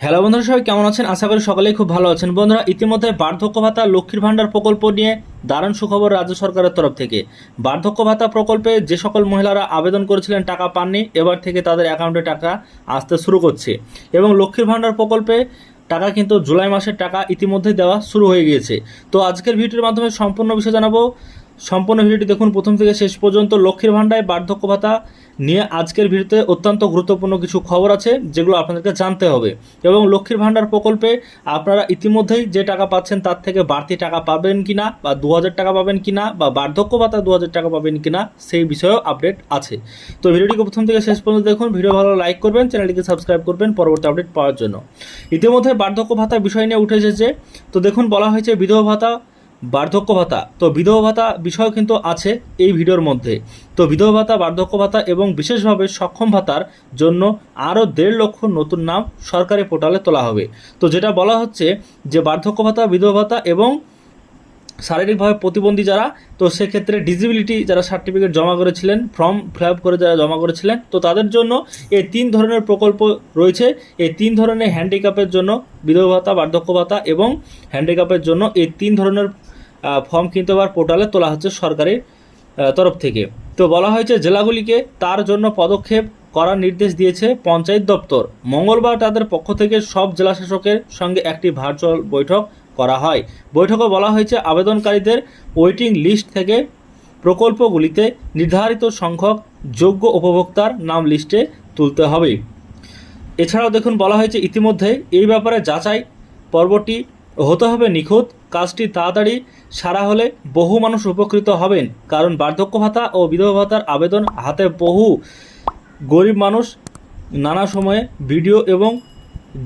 Hello বন্ধুরা, সবাই কেমন আছেন? আশা করি সকলেই খুব ভালো আছেন। বন্ধুরা, ইতিমধ্যে বার্ধক্য ভাতা লক্ষ্মীর ভাণ্ডার প্রকল্প নিয়ে দারুণ সুখবর রাজ্য সরকারের তরফ থেকে। বার্ধক্য ভাতা প্রকল্পে যে সকল মহিলারা আবেদন করেছিলেন টাকা পাননি, এবার থেকে তাদের অ্যাকাউন্টে টাকা আসতে শুরু করছে। এবং লক্ষ্মীর ভাণ্ডার প্রকল্পে টাকা কিন্তু জুলাই মাসের টাকা ইতিমধ্যে দেওয়া শুরু হয়ে গিয়েছে। তো আজকের ভিডিওর মাধ্যমে সম্পূর্ণ বিষয় জানাব। সম্পূর্ণ ভিডিওটি দেখুন। প্রথম থেকে শেষ পর্যন্ত লক্ষ্মীর ভাণ্ডায় বার্ধক্য ভাতা নিয়ে আজকের ভিডিওতে অত্যন্ত গুরুত্বপূর্ণ কিছু খবর আছে, যেগুলো আপনাদেরকে জানতে হবে। এবং লক্ষ্মীর ভাণ্ডার প্রকল্পে আপনারা ইতিমধ্যেই যে টাকা পাচ্ছেন, তার থেকে বাড়তি টাকা পাবেন কিনা, বা দু হাজার টাকা পাবেন কিনা, বা বার্ধক্য ভাতা দু হাজার টাকা পাবেন কিনা, সেই বিষয়েও আপডেট আছে। তো ভিডিওটিকে প্রথম থেকে শেষ পর্যন্ত দেখুন। ভিডিও ভালো লাইক করবেন, চ্যানেলটিকে সাবস্ক্রাইব করবেন, পরবর্তী আপডেট পাওয়ার জন্য। ইতিমধ্যে বার্ধক্য ভাতা বিষয় নিয়ে উঠে এসেছে। তো দেখুন, বলা হয়েছে বিধবা ভাতা বার্ধক্য ভাতা। তো বিধবা ভাতা বিষয় কিন্তু আছে এই ভিডিওর মধ্যে। তো বিধবা ভাতা, বার্ধক্য ভাতা এবং বিশেষভাবে সক্ষম ভাতার জন্য আরও দেড় লক্ষ নতুন নাম সরকারি পোর্টালে তোলা হবে। তো যেটা বলা হচ্ছে যে বার্ধক্য ভাতা, বিধবা ভাতা এবং শারীরিকভাবে প্রতিবন্ধী যারা, তো সেক্ষেত্রে ডিজিবিলিটি যারা সার্টিফিকেট জমা করেছিলেন ফর্ম ফিল করে যারা জমা করেছিলেন, তো তাদের জন্য এই তিন ধরনের প্রকল্প রয়েছে। এই তিন ধরনের হ্যান্ডিক্যাপের জন্য বিধবা ভাতা, বার্ধক্য ভাতা এবং হ্যান্ডিক্যাপের জন্য এই তিন ধরনের ফর্ম কিন্তু আবার পোর্টালে তোলা হচ্ছে সরকারের তরফ থেকে। তো বলা হয়েছে, জেলাগুলিকে তার জন্য পদক্ষেপ করার নির্দেশ দিয়েছে পঞ্চায়েত দপ্তর। মঙ্গলবার তাদের পক্ষ থেকে সব জেলা শাসকের সঙ্গে একটি ভার্চুয়াল বৈঠক করা হয়। বৈঠকে বলা হয়েছে, আবেদনকারীদের ওয়েটিং লিস্ট থেকে প্রকল্পগুলিতে নির্ধারিত সংখ্যক যোগ্য উপভোক্তার নাম লিস্টে তুলতে হবে। এছাড়াও দেখুন, বলা হয়েছে, ইতিমধ্যে এই ব্যাপারে যাচাই পর্বটি হতে হবে নিখুঁত। কাজটি তাড়াতাড়ি সারা হলে বহু মানুষ উপকৃত হবেন। কারণ বার্ধক্য ভাতা ও বিধবা ভাতার আবেদন হাতে বহু গরিব মানুষ নানা সময়ে ভিডিও এবং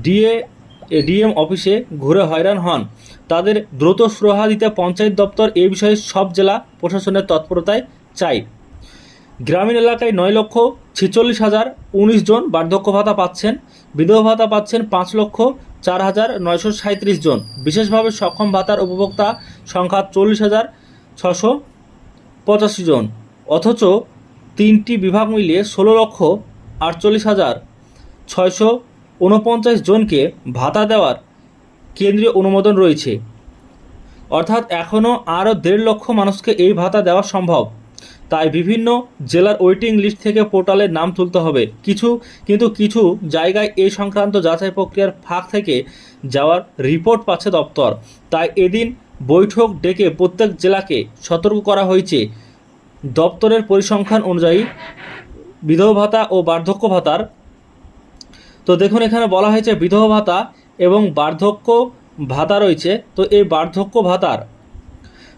ডিএ, ডিএম অফিসে ঘুরে হয়রান হন। তাদের দ্রুত সুরাহা দিতে পঞ্চায়েত দপ্তর এই বিষয়ে সব জেলা প্রশাসনের তৎপরতায় চাই গ্রামীণ এলাকায় নয় লক্ষ ছেচল্লিশ হাজার উনিশ জন বার্ধক্য ভাতা পাচ্ছেন। বিধবা ভাতা পাচ্ছেন পাঁচ লক্ষ চার হাজার নয়শো সাঁত্রিশ জন। বিশেষভাবে সক্ষম ভাতার উপভোক্তা সংখ্যা চল্লিশ হাজার ছশো পঁচাশি জন। অথচ তিনটি বিভাগ মিলিয়ে ষোলো লক্ষ আটচল্লিশ হাজার ছয়শো উনপঞ্চাশ জনকে ভাতা দেওয়ার কেন্দ্রীয় অনুমোদন রয়েছে। অর্থাৎ এখনও আরও দেড় লক্ষ মানুষকে এই ভাতা দেওয়া সম্ভব। তাই বিভিন্ন জেলার ওয়েটিং লিস্ট থেকে পোর্টালে নাম তুলতে হবে। কিছু, কিন্তু কিছু জায়গায় এই সংক্রান্ত যাচাই প্রক্রিয়ার ফাঁক থেকে যাওয়ার রিপোর্ট পাচ্ছে দপ্তর। তাই এদিন বৈঠক ডেকে প্রত্যেক জেলাকে সতর্ক করা হয়েছে। দপ্তরের পরিসংখ্যান অনুযায়ী বিধবা ভাতা ও বার্ধক্য ভাতার, তো দেখুন এখানে বলা হয়েছে বিধবা ভাতা এবং বার্ধক্য ভাতা রয়েছে। তো এই বার্ধক্য ভাতার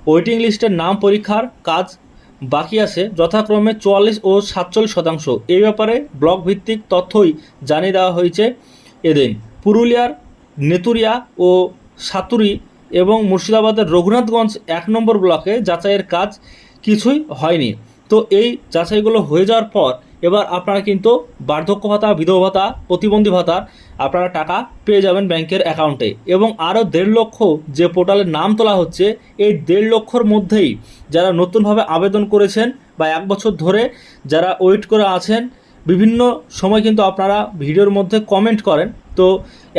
ওয়েটিং লিস্টের নাম পরীক্ষার কাজ বাকি আছে যথাক্রমে চুয়াল্লিশ ও সাতচল্লিশ শতাংশ। এই ব্যাপারে ব্লক ভিত্তিক তথ্যই জানিয়ে দেওয়া হয়েছে এদিন। পুরুলিয়ার নেতুরিয়া ও সাতুরি এবং মুর্শিদাবাদের রঘুনাথগঞ্জ এক নম্বর ব্লকে যাচাইয়ের কাজ কিছুই হয়নি। তো এই যাচাইগুলো হয়ে যাওয়ার পর এবার আপনারা কিন্তু বার্ধক্য ভাতা, বিধবা ভাতা, প্রতিবন্ধী ভাতার আপনারা টাকা পেয়ে যাবেন ব্যাংকের অ্যাকাউন্টে এবং আরও দেড় লক্ষ যে পোর্টালের নাম তোলা হচ্ছে, এই দেড় লক্ষর মধ্যেই যারা নতুনভাবে আবেদন করেছেন বা এক বছর ধরে যারা ওয়েট করে আছেন, বিভিন্ন সময় কিন্তু আপনারা ভিডিওর মধ্যে কমেন্ট করেন। তো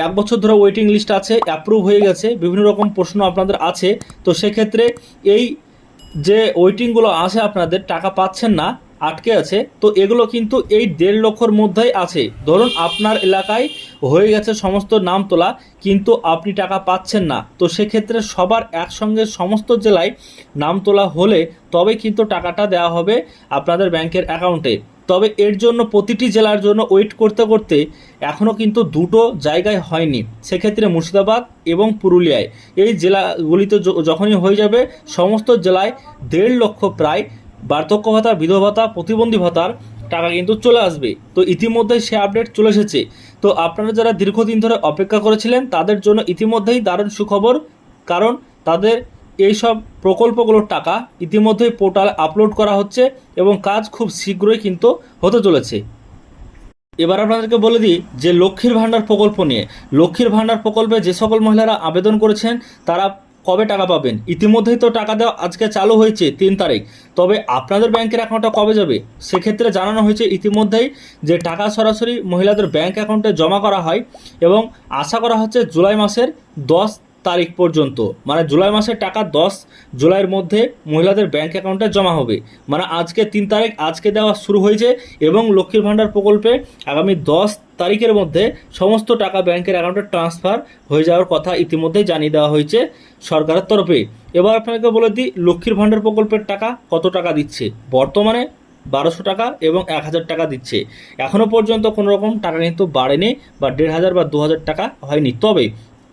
এক বছর ধরে ওয়েটিং লিস্ট আছে অ্যাপ্রুভ হয়ে গেছে, বিভিন্ন রকম প্রশ্ন আপনাদের আছে। তো সেক্ষেত্রে এই যে ওয়েটিংগুলো আছে আপনাদের, টাকা পাচ্ছেন না আটকে আছে। তো এগুলো কিন্তু এই দেড় লক্ষর মধ্যেই আছে। ধরুন আপনার এলাকায় হয়ে গেছে সমস্ত নাম তোলা, কিন্তু আপনি টাকা পাচ্ছেন না। তো সেক্ষেত্রে সবার একসঙ্গে সমস্ত জেলায় নাম তোলা হলে তবে কিন্তু টাকাটা দেওয়া হবে আপনাদের ব্যাংকের অ্যাকাউন্টে। তবে এর জন্য প্রতিটি জেলার জন্য ওয়েট করতে করতে এখনও কিন্তু দুটো জায়গায় হয়নি। সেক্ষেত্রে মুর্শিদাবাদ এবং পুরুলিয়ায়। এই জেলাগুলিতে যখনই হয়ে যাবে, সমস্ত জেলায় দেড় লক্ষ প্রায় বার্ধক্য ভাতা বিধবা ভাতা প্রতিবন্ধী ভাতার টাকা কিন্তু চলে আসবে। তো ইতিমধ্যেই সে আপডেট চলে এসেছে। তো আপনারা যারা দীর্ঘদিন ধরে অপেক্ষা করেছিলেন, তাদের জন্য ইতিমধ্যেই দারুণ সুখবর। কারণ তাদের এই সব প্রকল্পগুলোর টাকা ইতিমধ্যেই পোর্টালে আপলোড করা হচ্ছে এবং কাজ খুব শীঘ্রই কিন্তু হতে চলেছে। এবার আপনাদেরকে বলে দিই যে লক্ষ্মীর ভাণ্ডার প্রকল্প নিয়ে। লক্ষ্মীর ভাণ্ডার প্রকল্পে যে সকল মহিলারা আবেদন করেছেন, তারা কবে টাকা পাবেন? ইতিমধ্যেই তো টাকা দেওয়া আজকে চালু হয়েছে তিন তারিখ। তবে আপনাদের ব্যাংকের অ্যাকাউন্টটা কবে যাবে? সেক্ষেত্রে জানানো হয়েছে ইতিমধ্যেই যে টাকা সরাসরি মহিলাদের ব্যাংক অ্যাকাউন্টে জমা করা হয় এবং আশা করা হচ্ছে জুলাই মাসের দশ তারিখ পর্যন্ত। মানে জুলাই মাসের টাকা দশ, জুলাইয়ের মধ্যে মহিলাদের ব্যাংক অ্যাকাউন্টে জমা হবে। মানে আজকে তিন তারিখ, আজকে দেওয়া শুরু হয়েছে এবং লক্ষ্মীর ভাণ্ডার প্রকল্পে আগামী দশ তারিখের মধ্যে সমস্ত টাকা ব্যাংকের অ্যাকাউন্টে ট্রান্সফার হয়ে যাওয়ার কথা ইতিমধ্যেই জানিয়ে দেওয়া হয়েছে সরকারের তরফে। এবার আপনাকে বলে দিই, লক্ষ্মীর ভাণ্ডার প্রকল্পের টাকা কত টাকা দিচ্ছে? বর্তমানে বারোশো টাকা এবং এক হাজার টাকা দিচ্ছে। এখনও পর্যন্ত কোনো রকম টাকা কিন্তু বাড়েনি বা দেড় হাজার বা দু হাজার টাকা হয়নি। তবে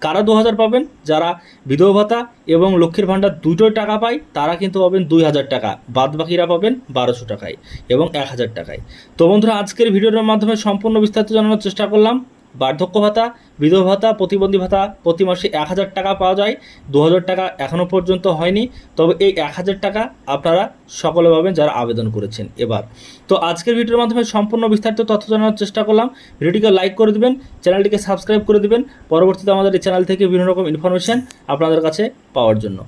কারা দু হাজার পাবেন? যারা বিধবা ভাতা এবং লক্ষ্মীর ভাণ্ডার দুটোই টাকা পায়, তারা কিন্তু পাবেন দুই হাজার টাকা। বাদ বাকিরা পাবেন বারোশো টাকায় এবং এক হাজার টাকায়। তো বন্ধুরা, আজকের ভিডিওর মাধ্যমে সম্পূর্ণ বিস্তারিত জানানোর চেষ্টা করলাম। বার্ধক্য ভাতা, বিধবা ভাতা, প্রতিবন্ধী ভাতা প্রতি মাসে এক হাজার টাকা পাওয়া যায়। দু হাজার টাকা এখনও পর্যন্ত হয়নি। তবে এই এক হাজার টাকা আপনারা সকলে পাবেন যারা আবেদন করেছেন এবার। তো আজকের ভিডিওর মাধ্যমে সম্পূর্ণ বিস্তারিত তথ্য জানানোর চেষ্টা করলাম। ভিডিওটিকে লাইক করে দিবেন, চ্যানেলটিকে সাবস্ক্রাইব করে দিবেন। পরবর্তীতে আমাদের এই চ্যানেল থেকে বিভিন্ন রকম ইনফরমেশন আপনাদের কাছে পাওয়ার জন্য।